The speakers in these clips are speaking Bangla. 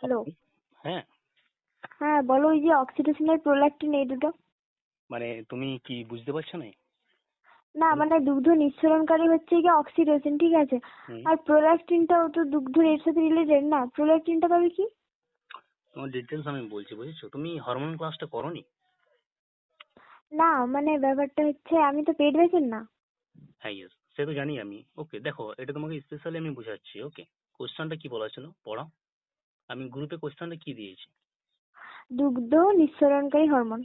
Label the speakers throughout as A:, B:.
A: হ্যালো
B: হ্যাঁ।
A: হ্যাঁ বলো ওই যে অক্সিটোসিন আর প্রোল্যাক্টিন এই দুটো।
B: মানে তুমি কি বুঝতে পারছ না?
A: না মানে দুগ্ধ নিঃসরণকারী হচ্ছে গিয়ে অক্সিটোসিন ঠিক আছে। আর প্রোল্যাক্টিনটাও তো দুগ্ধ এর সাথে রিলেটেড না। প্রোল্যাক্টিনটা তবে কি?
B: তোমার ডিটেলস আমি বলছি বুঝেছ? তুমি হরমোন ক্লাসটা করোনি?
A: না মানে ব্যাপারটা হচ্ছে আমি তো পেট পেশেন্ট না।
B: হ্যাঁ ইয়েস সে তো জানি আমি। ওকে দেখো এটা তোমাকে স্পেশালি আমি বোঝাচ্ছি ওকে কোশ্চেনটা কি বলা ছিল? পড়াও। আমি গ্রুপে কোশ্চেনটা কি দিয়েছি?
A: দুগ্ধ নিঃসরণকারী হরমোন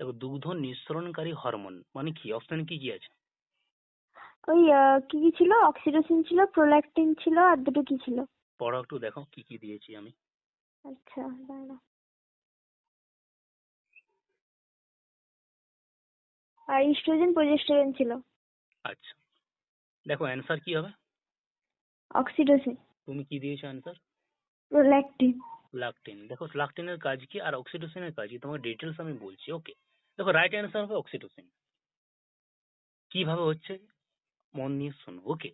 B: দেখো দুগ্ধ নিঃসরণকারী হরমোন মানে কি? অপশন কি কি আছে?
A: ওই কি কি ছিল? অক্সিটোসিন ছিল প্রোল্যাক্টিন ছিল আর দুটো কি ছিল?
B: পড়াও একটু দেখো কি কি দিয়েছি আমি।
A: আচ্ছা দাঁড়াও আর ইস্ট্রোজেন প্রোজেস্টেরন ছিল।
B: আচ্ছা। দেখো অ্যান্সার কি হবে?
A: অক্সিটোসিন
B: তুমি কি দিয়েছ অ্যান্সার
A: প্রোল্যাক্টিন
B: লাকটিন দেখো লাকটিনের কাজ কি আর অক্সিটোসিনের কাজ কি? তোমাকে ডিটেলস আমি বলছি ওকে দেখো রাইট অ্যান্সার হবে অক্সিটোসিন কীভাবে হচ্ছে? মন নিয়ে শোনো ওকে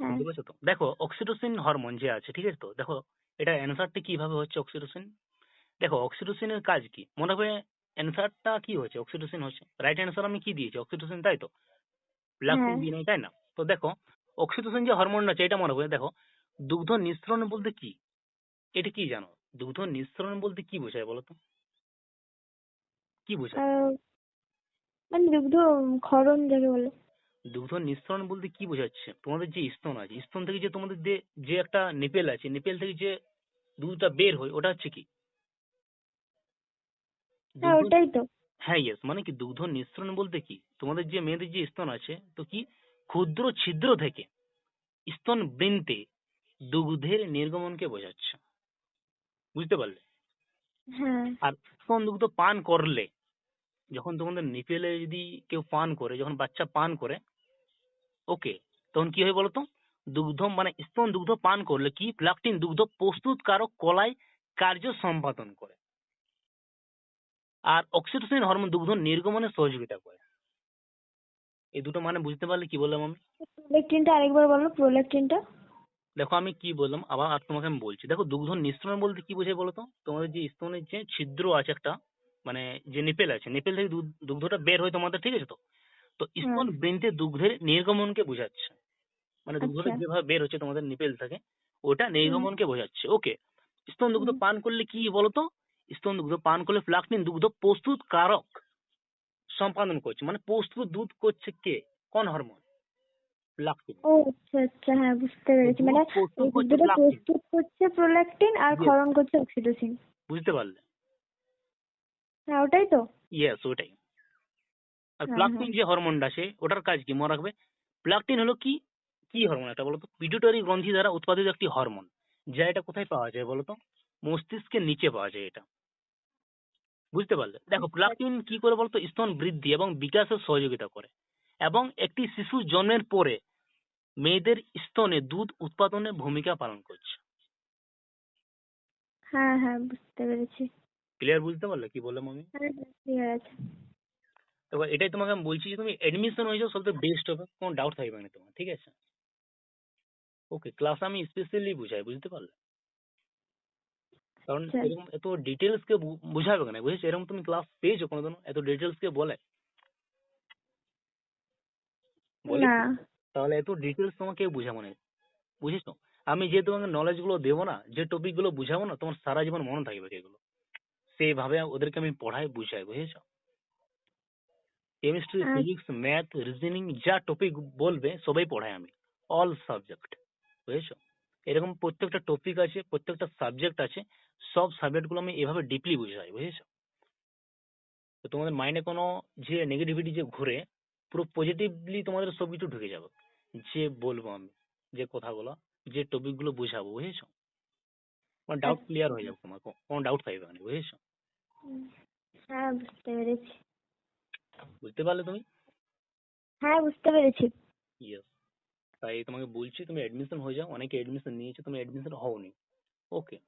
A: হ্যাঁ।
B: বুঝতে পারছ তো? দেখো অক্সিটোসিন হরমোন যে আছে ঠিক আছে তো? দেখো এটা অ্যান্সারটা কীভাবে হচ্ছে অক্সিটোসিন দেখো অক্সিটোসিনের কাজ কি? মনে হবে অ্যান্সারটা কি হচ্ছে অক্সিটোসিন হচ্ছে। রাইট অ্যান্সার আমি কি দিয়েছি? অক্সিটোসিন তাই তো? লাকটিন
A: হ্যাঁ।
B: দিয়ে নাই তাই না? তো দেখো অক্সিটোসিন যে হরমোনটা আছে এটা মনে হবে দেখো দুগ্ধ নিঃসরণ বলতে কি? এটা কি জানো? দুগ্ধ নিঃসরণ বলতে কি বোঝায় বলো তো? কি বোঝায়?
A: মানে দুগ্ধ ক্ষরণ যাকে বলে।
B: দুগ্ধ নিঃসরণ বলতে কি বোঝাচ্ছে? তোমাদের যে স্তন আছে স্তন থেকে যে তোমাদের যে একটা নেপেল আছে নেপেল থেকে যে দুধটা বের হয় ওটা হচ্ছে কি?
A: হ্যাঁ ওটাই তো।
B: হ্যাঁ ইয়েস মানে কি দুগ্ধ নিঃসরণ বলতে কি? তোমাদের যে মেয়েদের যে স্তন আছে তো কি? ক্ষুদ্র ছিদ্র থেকে স্তন বৃন্তে দুগ্ধের নির্গমনকে বোঝাচ্ছে। বুঝতে পারলে?
A: হ্যাঁ।
B: আর স্তন দুগ্ধ পান করলে যখন তোমাদের নিপেলে যদি কেউ পান করে যখন বাচ্চা পান করে ওকে তখন কি হয় বলতো? দুগ্ধ মানে স্তন দুগ্ধ পান করলে কি? লাকটিন দুগ্ধ প্রস্তুতকারক কলায় কার্য সম্পাদন করে। আর অক্সিটোসিন হরমোন দুগ্ধ নির্গমনে সহযোগিতা করে। এই দুটো মানে বুঝতে পারলে কি বললাম আমি?
A: প্রোল্যাক্টিনটা আরেকবার বলো প্রোল্যাক্টিনটা
B: দেখো আমি কি বললাম? আবার আর তোমাকে আমি বলছি। দেখো দুগ্ধ নিঃসরণ বলতে কি বোঝায় বলো তো তোমাদের যে স্তনের যে ছিদ্র আছে একটা মানে যে নিপেল আছে নিপেল থেকে দুগ্ধটা বের হয় তোমাদের ঠিক আছে তো? তো স্তন বৃন্তে দুগ্ধের নির্গমনকে বোঝাচ্ছে। মানে দুগ্ধটা
A: আচ্ছা।
B: যেভাবে বের হচ্ছে তোমাদের নিপেল থেকে ওটা নির্গমনকে বোঝাচ্ছে। ওকে? স্তন দুগ্ধ পান করলে কি বলতো? স্তন দুগ্ধ পান করলে ফ্লাকটিন দুগ্ধ প্রস্তুত কারক সম্পাদন করছে। মানে প্রস্তুত দুধ করছে কে? কোন হরমোন?
A: ও আচ্ছা আচ্ছা হ্যাঁ বুঝতে পেরেছি। মানে
B: দুধ প্রস্তুত করছে
A: আর ক্ষরণ করছে অক্সিটোসিন
B: বুঝতে পারলে।
A: হ্যাঁ ওটাই তো।
B: ইয়েস ওটাই। আর
A: হ্যাঁ,
B: প্লাকটিন যে হরমোনটা আছে ওটার কাজ কি? মনে রাখবে? প্লাকটিন হলো কি? কি হরমোন এটা বলতো? গ্রন্থি দ্বারা উৎপাদিত একটি হরমোন যা এটা কোথায় পাওয়া যায় বলতো? মস্তিষ্কের নিচে পাওয়া যায় এটা। বুঝতে পারলে? দেখো প্লাকটিন কি করে বলতো? স্তন বৃদ্ধি এবং বিকাশের সহযোগিতা করে। এবং একটি শিশু জন্মের পরে মেয়েদের স্তনে দুধ উৎপাদনে ভূমিকা পালন করছে।
A: হ্যাঁ হ্যাঁ বুঝতে পেরেছি।
B: ক্লিয়ার বুঝতে পারলে? কি বললাম আমি
A: আছে।
B: এবার এটাই তোমাকে আমি বলছি যে তুমি এডমিশন হয়ে যাও সবথেকে বেস্ট হবে কোনো ডাউট থাকবে না তোমার ঠিক আছে? ওকে ক্লাস আমি স্পেশালি বুঝাই বুঝতে পারলে? কারণ
A: আচ্ছা।
B: এরকম এত ডিটেলস কে বুঝাবে কেন? বুঝেছ? এরকম তুমি ক্লাস পেয়েছ কোনোদিনও এত ডিটেলস কে বলে? বলে
A: না।
B: তাহলে এত ডিটেলস তোমাকে কেউ বুঝাবো না। বুঝেছ আমি যে তোমাকে নলেজগুলো দেবো না যে টপিকগুলো বুঝাবো না তোমার সারা জীবন মনে থাকবে এগুলো সেইভাবে ওদেরকে আমি পড়াই বুঝাই বুঝেছ? কেমিস্ট্রি
A: আচ্ছা।
B: ফিজিক্স ম্যাথ রিজনিং যা টপিক বলবে সবাই পড়াই আমি। অল সাবজেক্ট বুঝেছ? এরকম প্রত্যেকটা টপিক আছে প্রত্যেকটা সাবজেক্ট আছে সব সাবজেক্টগুলো আমি এভাবে ডিপলি বুঝাই বুঝেছ? তো তোমাদের মাইন্ডে কোনো যে নেগেটিভিটি যে ঘুরে পুরো পজিটিভলি তোমাদের সব কিছু ঢুকে যাবে। যে বলব আমি যে কথাগুলো যে টপিকগুলো বুঝাবো বুঝেছ? তোমার ডাউট
A: আচ্ছা।
B: ক্লিয়ার হয়ে যাবে তোমার কোনো ডাউট থাকবে না বুঝেছ?
A: হ্যাঁ বুঝতে পেরেছি।
B: বুঝতে পারলে তুমি?
A: হ্যাঁ বুঝতে পেরেছি।
B: ইয়েস তাই তোমাকে বলছি তুমি অ্যাডমিশন হয়ে যাও অনেকে অ্যাডমিশন নিয়েছে তুমি অ্যাডমিশন হওনি। ওকে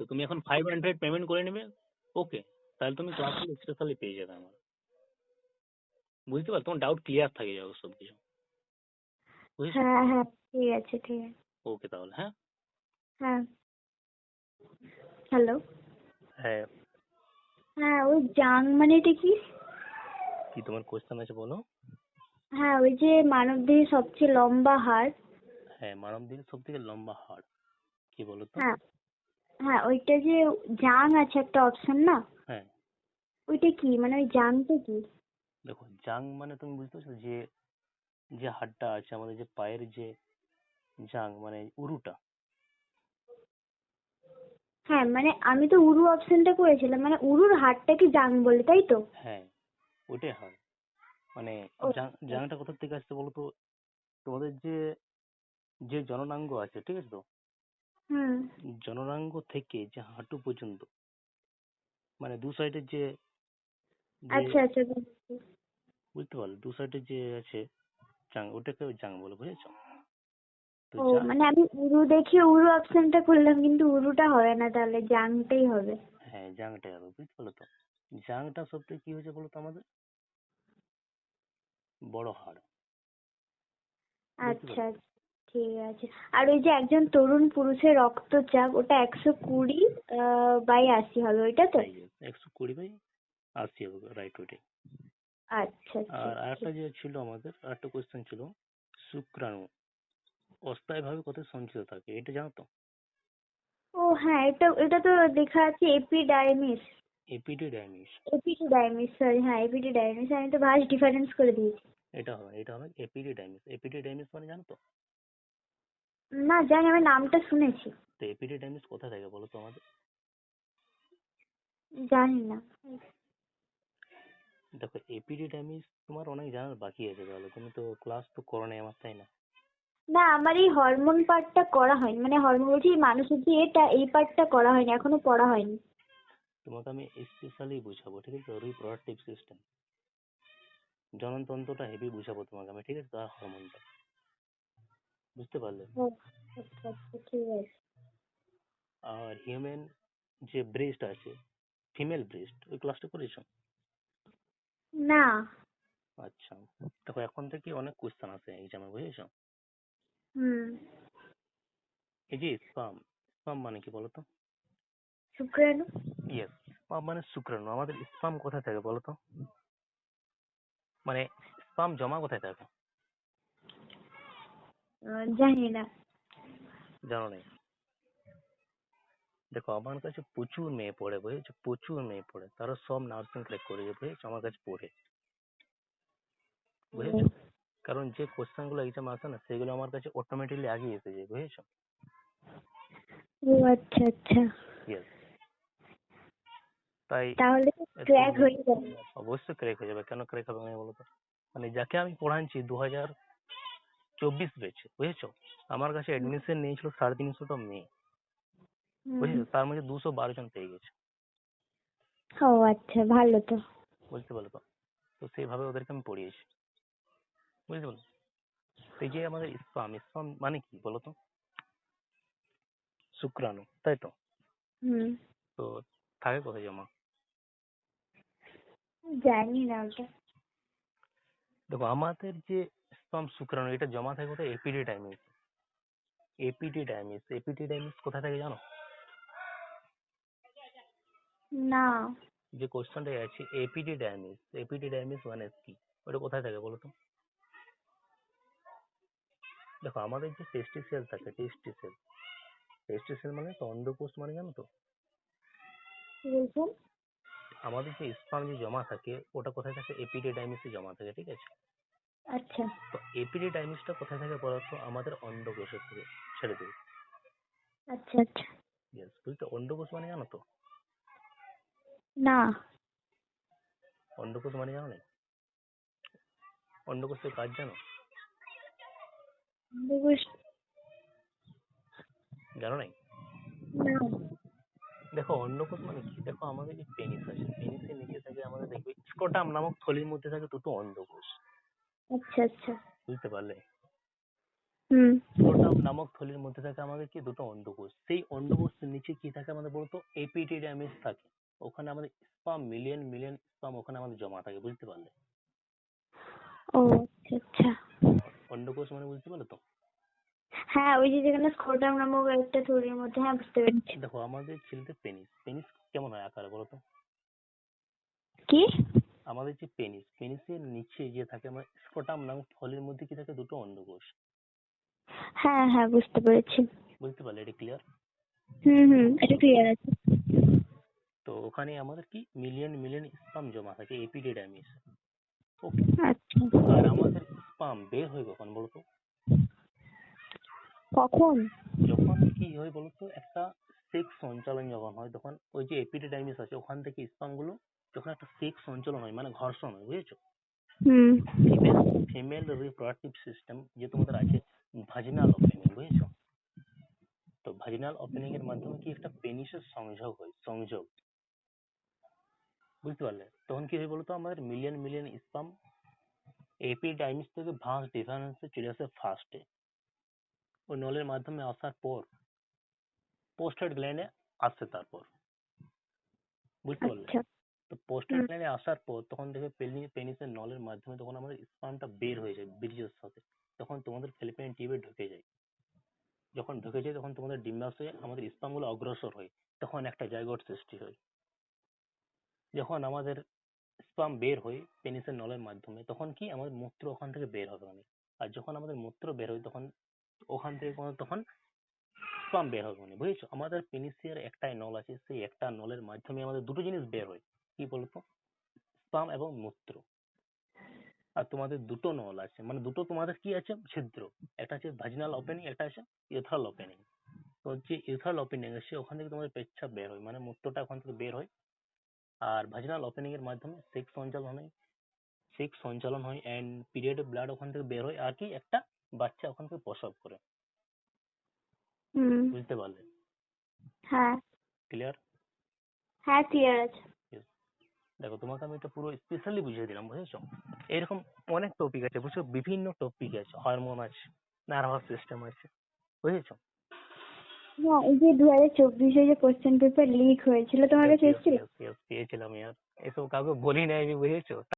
B: তো তুমি এখন ফাইভ হান্ড্রেড পেমেন্ট করে নেবে। ওকে তাহলে তুমি ক্লাসগুলো স্পেশালি পেয়ে যাবে আমার। বুঝতে পারলে? তোমার ডাউট ক্লিয়ার থাকে যাবে সব কিছু
A: হ্যাঁ হ্যাঁ ঠিক আছে ঠিক আছে।
B: ওকে তাহলে হ্যাঁ?
A: হ্যাঁ। হ্যালো?
B: হ্যাঁ।
A: হ্যাঁ ওই জাং মানেটা কি?
B: কি তোমার কোশ্চেন আছে বলো?
A: হ্যাঁ ওই যে মানবদেহের সবচেয়ে লম্বা হাড়।
B: হ্যাঁ মানব দেহের সব থেকে লম্বা হাড়। কি বলো তো?
A: হ্যাঁ হ্যাঁ ওইটা যে জাং আছে একটা অপশন না?
B: হ্যাঁ।
A: ওইটা কি? মানে ওই জাংটা কি?
B: দেখো জাং মানে তুমি বুঝতে পারছ যে যে হাড়টা আছে আমাদের যে পায়ের যে জাং মানে উরুটা।
A: হ্যাঁ মানে আমি তো উরু অপশনটা করেছিলাম মানে উরুর হাড়টাকে জাং বলে তাই তো?
B: হ্যাঁ ওটাই হাড় মানে জাংটা কোথা থেকে আসছে বলো তো তোমাদের যে যে জননাঙ্গ আছে ঠিক আছে তো? জননাঙ্গ থেকে যে হাঁটু পর্যন্ত মানে দু সাইডের যে যে-
A: আচ্ছা আচ্ছা
B: বুঝতে পারলে দু সাইডে যে আছে জাং ওটাকে জাং বলে বুঝেছ?
A: ও মানে আমি উরু দেখে উরু অপশনটা করলাম কিন্তু উরুটা হবে না তাহলে জাংটাই হবে।
B: হ্যাঁ জাংটা হবে বুঝতে পারলে তো? জাংটা সব থেকে কি হয়েছে বলো তো আমাদের? বড় হাড়।
A: আচ্ছা ঠিক আছে। আর ওই যে একজন তরুণ পুরুষের রক্তচাপ ওটা একশো কুড়ি বাই আশি হবে ওইটা তো?
B: একশো কুড়ি বাই আশি হবে রাইট ওইটাই আর আরেকটা যে ছিল আমাদের আরেকটা কোয়েশ্চেন ছিল শুক্রাণু অস্থায়ীভাবে কোথায় সঞ্চিত থাকে এটা জানো তো?
A: ও হ্যাঁ এটা এটা তো লেখা আছে এপিডাইমিস।
B: এপিডিডাইমিস
A: এপিডিডাইমিস সরি হ্যাঁ এপিডিডাইমিস আমি তো ভাস ডিফারেন্স করে দিয়েছি।
B: এটা হবে এটা হবে এপিডিডাইমিস এপিডিডাইমিস মানে জানো তো?
A: না জানি আমি নামটা শুনেছি।
B: তো এপিডিডাইমিস কোথায় থাকে বলো তো আমাদের?
A: জানি না।
B: দেখো এপিডিডাইমিস তোমার অনেক জানার বাকি আছে তাহলে। তুমি তো ক্লাস তো করো নাই আমার তাই না?
A: না আমার এই হরমোন পার্টটা করা হয়নি। মানে হরমোন বলছি মানুষের যে এটা এই পার্টটা করা হয়নি এখনও পড়া হয়নি।
B: তোমাকে আমি স্পেশালি বুঝাবো ঠিক আছে? রিপ্রোডাক্টিভ সিস্টেম জননতন্ত্রটা হেভি বুঝাবো তোমাকে আমি ঠিক আছে? তার হরমোনটা বুঝতে পারলে?
A: আচ্ছা আচ্ছা
B: আর হিউম্যান যে ব্রেস্ট আছে ফিমেল ব্রেস্ট ওই ক্লাসটা করেছ?
A: না।
B: আচ্ছা দেখো এখন থেকে অনেক কোশ্চেন আছে এক্সামে বুঝেছ?
A: হুম।
B: এই যে স্পাম স্পাম মানে কি বলো তো
A: শুক্রাণু?
B: ইয়েস স্পাম মানে শুক্রাণু। আমাদের স্পাম কোথায় থাকে বলো তো মানে স্পাম জমা কোথায় থাকে?
A: জানি না।
B: জানো নাই? দেখো আমার কাছে প্রচুর মেয়ে পড়ে বুঝেছ? প্রচুর মেয়ে পড়ে। তারা সব নার্সিং ক্র্যাক করেছে বুঝেছ? আমার কাছে পড়ে। বুঝেছ? কারণ যে কোশ্চেনগুলো এক্সাম আসে না সেগুলো আমার কাছে অটোমেটিকলি আগে এসে যায় বুঝেছ?
A: ও আচ্ছা আচ্ছা।
B: তাই
A: তাহলে ক্র্যাক হয়ে যাবে।
B: অবশ্যই ক্র্যাক হয়ে যাবে। কেন ক্র্যাক হবে না বলো তো মানে যাকে আমি পড়াচ্ছি দু হাজার চব্বিশ বেচে বুঝেছ? আমার কাছে অ্যাডমিশন নিয়েছিল সাড়ে তিনশোটা মেয়ে। বুঝেছ তার মধ্যে দুশো বারো জন পেয়ে গেছে।
A: ও আচ্ছা ভালো তো।
B: বুঝতে পারল তো তো সেইভাবে ওদেরকে আমি পড়িয়েছি। বুঝতে পারল? এই যে আমাদের স্পাম স্পাম মানে কি বলো তো? শুক্রাণু তাই তো?
A: হুম।
B: তো থাকে কোথায় জমা
A: জানি না ওটা।
B: দেখো আমাদের যে স্পাম শুক্রাণু এটা জমা থাকে কোথায়? এপিডি ডাইমিস এপিডি এপিডিডাইমিস এপিডিডাইমিস এপিডিডাইমিস কোথায় থাকে জানো?
A: না।
B: যে কোশ্চেনটা আছে এপিডিডাইমিস এপিডিডাইমিস মানে কি ওটা কোথায় থাকে বলো তো? দেখো আমাদের যে টেস্টিসেল থাকে টেস্টিসেল টেস্টিসেল মানে তো অন্ডকোষ মানে জানো তো?
A: কি বলছেন?
B: আমাদের যে স্পাম যে জমা থাকে ওটা কোথায় থাকে? এপিডিডাইমিসে জমা থাকে ঠিক আছে?
A: আচ্ছা।
B: তো এপিডিডাইমিসটা কোথায় থাকে বলো তো? আমাদের অন্ডকোষের থেকে ছেড়ে দেবে
A: আচ্ছা আচ্ছা।
B: বুঝতে অন্ডকোষ মানে জানো তো?
A: না।
B: মানে জানো কাজ জানো? জানো নাই দেখো মানে কি? দেখো আমাদের যে পেনিস আছে পেনিসের নিচে থাকে আমাদের দেখবে স্কোটাম নামক থলির মধ্যে থাকে দুটো অন্ডকোষ।
A: আচ্ছা আচ্ছা।
B: বুঝতে পারলে?
A: হুম।
B: স্কোটাম নামক থলির মধ্যে থাকে আমাদের কি? দুটো অন্ডকোষ। সেই অন্ডকোষের নিচে কি থাকে আমাদের বলতো? এপিডিডামিস থাকে। ওখানে আমাদের স্পাম মিলিয়ন মিলিয়ন স্পাম ওখানে আমাদের জমা থাকে বুঝতে পারলে?
A: ও আচ্ছা আচ্ছা।
B: অন্ডকোষ মানে বুঝতে পারলে তো?
A: হ্যাঁ ওই যে যেখানে স্কোটাম নামক একটা থলির মধ্যে হ্যাঁ বুঝতে পেরেছি।
B: দেখো আমাদের ছেলেদের পেনিস পেনিস কেমন হয় আকারে বলো তো?
A: কি?
B: আমাদের যে পেনিস পেনিসের নিচে যে থাকে আমার স্কোটাম নামক থলির মধ্যে কি থাকে? দুটো অন্ডকোষ
A: হ্যাঁ হ্যাঁ বুঝতে পেরেছি।
B: বুঝতে পারলে? এটা ক্লিয়ার
A: হুম হুম এটা ক্লিয়ার আছে।
B: তো ওখানে আমাদের কি মিলিয়ন মিলিয়ন স্পাম জমা থাকে এপিডিডামিস ওকে
A: আচ্ছা।
B: আর আমাদের স্পাম বের হয় কখন বলতো?
A: কখন?
B: যখন কি হয় বলতো একটা সেক্স সঞ্চালন যখন হয় তখন ওই যে এপিডিডাইমিস আছে ওখান থেকে স্পামগুলো যখন একটা সেক্স সঞ্চালন হয় মানে ঘর্ষণ হয় বুঝেছ?
A: হুম।
B: ফিমেল ফিমেল রিপ্রোডাক্টিভ সিস্টেম যে তোমাদের আছে ভাজিনাল ওপেনিং বুঝেছ? তো ভাজিনাল ওপেনিং এর মাধ্যমে কি একটা পেনিসের সংযোগ হয় সংযোগ। বুঝতে পারলে? তখন কি হয় বলতো? আমাদের মিলিয়ন মিলিয়ন স্পাম এপিডাইমিস থেকে ভাঁজ ডিফারেন্সে চলে আসে ফার্স্টে ওই নলের মাধ্যমে আসার পর পোস্টেড গ্ল্যান্ডে আসছে তারপর। বুঝতে পারলে?
A: আচ্ছা।
B: তো পোস্টেড
A: হুম।
B: গ্ল্যান্ডে আসার পর তখন দেখবে পেনিসের নলের মাধ্যমে তখন আমাদের স্পামটা বের হয়ে যায় বীর্যের সাথে। তখন তোমাদের ফিলিপিন টিউবে ঢুকে যায়। যখন ঢুকে যায় তখন তোমাদের ডিম্বাশয়ে আমাদের স্পামগুলো অগ্রসর হয়। তখন একটা জায়গট সৃষ্টি হয়। যখন আমাদের স্পাম বের হয় পেনিসের নলের মাধ্যমে, তখন কি আমাদের মূত্র ওখান থেকে বের হবে অনেক আর যখন আমাদের মূত্র বের হয় তখন, ওখান থেকে কোনো- তখন স্পাম বের হবে মানে? বুঝেছ? আমাদের পেনিসের একটাই নল আছে, সেই একটা নলের মাধ্যমে আমাদের দুটো জিনিস বের হয়। কি বলতো? স্পাম এবং মূত্র। আর তোমাদের দুটো নল আছে। মানে দুটো তোমাদের কি আছে? ছিদ্র। একটা আছে ভাজিনাল ওপেনিং একটা আছে ইউথারাল ওপেনিং তো যে ইউথারাল ওপেনিং আছে ওখান থেকে তোমাদের পেচ্ছাপ বের হয়। মানে মূত্রটা ওখান থেকে বের হয়। আর ভাজিনাল ওপেনিং এর মাধ্যমে সেক্স সঞ্চালন হয় সেক্স সঞ্চালন হয় এন্ড পিরিয়ড ব্লাড ওখান থেকে বের হয় আর কি একটা বাচ্চা ওখান থেকে প্রসব করে। বুঝতে পারলে?
A: হ্যাঁ।
B: ক্লিয়ার
A: হ্যাঁ ক্লিয়ার আছে।
B: দেখো তোমাকে আমি এটা পুরো স্পেশালি বুঝিয়ে দিলাম বুঝেছ? এরকম অনেক টপিক আছে বুঝছ? বিভিন্ন টপিক আছে হরমোন আছে নার্ভাস সিস্টেম আছে বুঝেছ?
A: হ্যাঁ এই যে দু হাজার চব্বিশে যে কোশ্চেন পেপার লিক হয়েছিল তোমার কাছে এসেছিল?
B: পেয়েছিলাম ইয়ার এসব কাউকে বলি নাই আমি বুঝেছ?